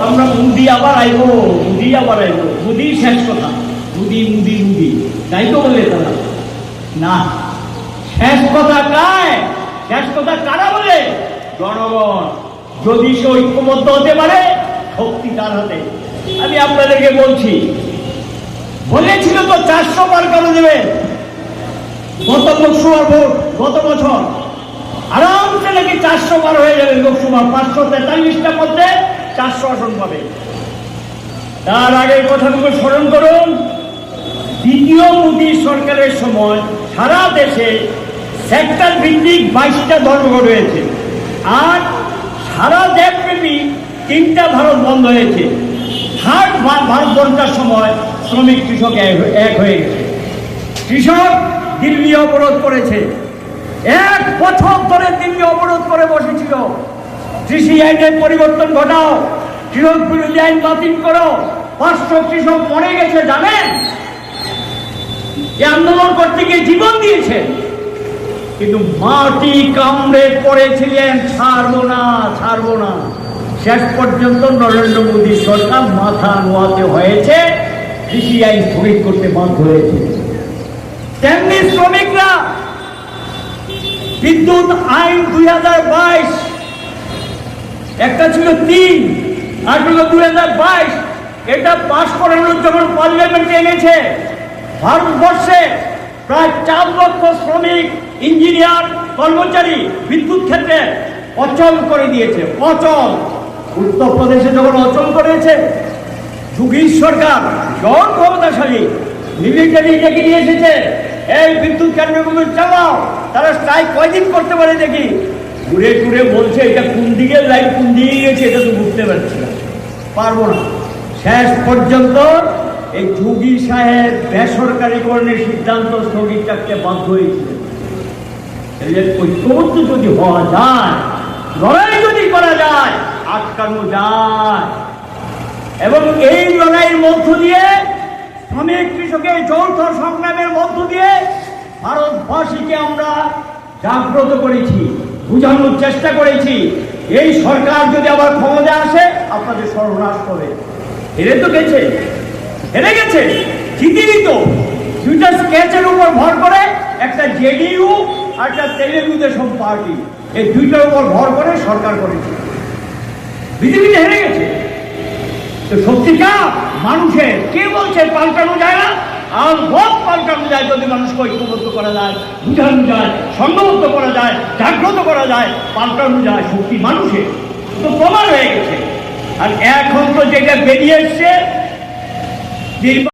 আমরা মুদি আবার আইব, মুদি আবার আইব। মুদি শেষ কথা। মুদি মুদি মুদি। তাই তো বলে তারা না। শেষ কথা কায় শেষ কথা কারা বলে? জনগণ। যদি সে ঐক্যবদ্ধ হতে পারে, শক্তি তার হাতে। আমি আপনাদেরকে বলছি, বলেছিল তো চারশো পার করে দেবে? গত লোকসভার ভোট, গত বছর। আরামসে নাকি চারশো পার হয়ে যাবে লোকসভা, পাঁচশো তেতাল্লিশটার মধ্যে চারশো আসন পাবে। তার আগের কথাগুলো স্মরণ করুন, দ্বিতীয় মোদী সরকারের সময় সারা দেশে সেক্টর ভিত্তিক বাইশটা ধর্মঘট হয়েছে। আর সারা দেশব্যাপী তিনটা ভারত বন্ধ হয়েছে। থার্ড ভারত বন্ধটার সময় শ্রমিক, কৃষক এক হয়ে গেছে। কৃষক দিল্লি অবরোধ করেছে। এক বছর ধরে দিল্লি অবরোধ করে বসেছিল। কৃষি আইনের পরিবর্তন ঘটাও। কৃষক বিরোধী আইন বাতিল করো। পাঁচশো কৃষক মরে গেছে, জানেন? যে আন্দোলন করতে গিয়ে জীবন দিয়েছে। কিন্তু মাটি কামড়ে পড়েছিলেন, ছাড়বো না ছাড়বো না। শেষ পর্যন্ত নরেন্দ্র মোদী সরকার মাথা নোয়াতে হয়েছে, কৃষি আইন স্থগিত করতে বাধ্য হয়েছে। তেমনি শ্রমিকরা, বিদ্যুৎ আইন দুই হাজার বাইশ একটা ছিল তিন, আর হলো দুই হাজার বাইশ। এটা পাশ করানোর যখন পার্লামেন্টে এনেছে, ভারতবর্ষে প্রায় চার লক্ষ শ্রমিক ইঞ্জিনিয়ার কর্মচারী বিদ্যুৎ ক্ষেত্রে অচল করে দিয়েছে, অচল। উত্তরপ্রদেশে যখন অচল করেছে যোগীর সরকার জন ক্ষমতাশালী মিলিটারি ডেকে নিয়ে এসেছে, এই বিদ্যুৎ কেন্দ্রগুলো চালাও, তারা স্ট্রাইক কয়দিন করতে পারে দেখি? ঘুরে ঘুরে বলছে, এটা কোন দিকে লাইট কোন দিকে গেছে এটা তো বুঝতে পারছি না। পারব না। শেষ পর্যন্ত এই যোগী সাহেব বেসরকারীকরণের সিদ্ধান্ত স্থগিত থাকতে বাধ্য হয়েছিল এদের ঐক্যবদ্ধ যদি হওয়া যায়, লড়াই যদি করা যায়, আটকানো যায়, এবং এই লড়াইয়ের মধ্য দিয়ে শ্রমিক কৃষকের যৌথ সংগ্রামের মধ্য দিয়ে ভারতবাসীকে আমরা জাগ্রত করেছি। বুঝানোর চেষ্টা করেছি। এই সরকার যদি আবার ক্ষমতা আসে, আপনাদের সর্বনাশ করে হেরে তো গেছে। হেরে গেছে। জিতিনি তো। দুইটা স্কেচের উপর ভর করে একটা জেডিইউ আর একটা তেলেগু দেশম পার্টি। এই দুইটার উপর ভর করে সরকার করেছে। বিজেপিতে হেরে গেছে। তো সত্যিকার মানুষের কে বলছে পাল্টানো যায় না? আর ভোট পাল্টানো যায় যদি মানুষকে ঐক্যবদ্ধ করা যায়, বুঝানো যায় সংঘবদ্ধ করা যায়, জাগ্রত করা যায়, পাল্টানো যায় শক্তি মানুষের। তো প্রমাণ হয়ে গেছে। আর এখন তো যেটা বেরিয়ে এসছে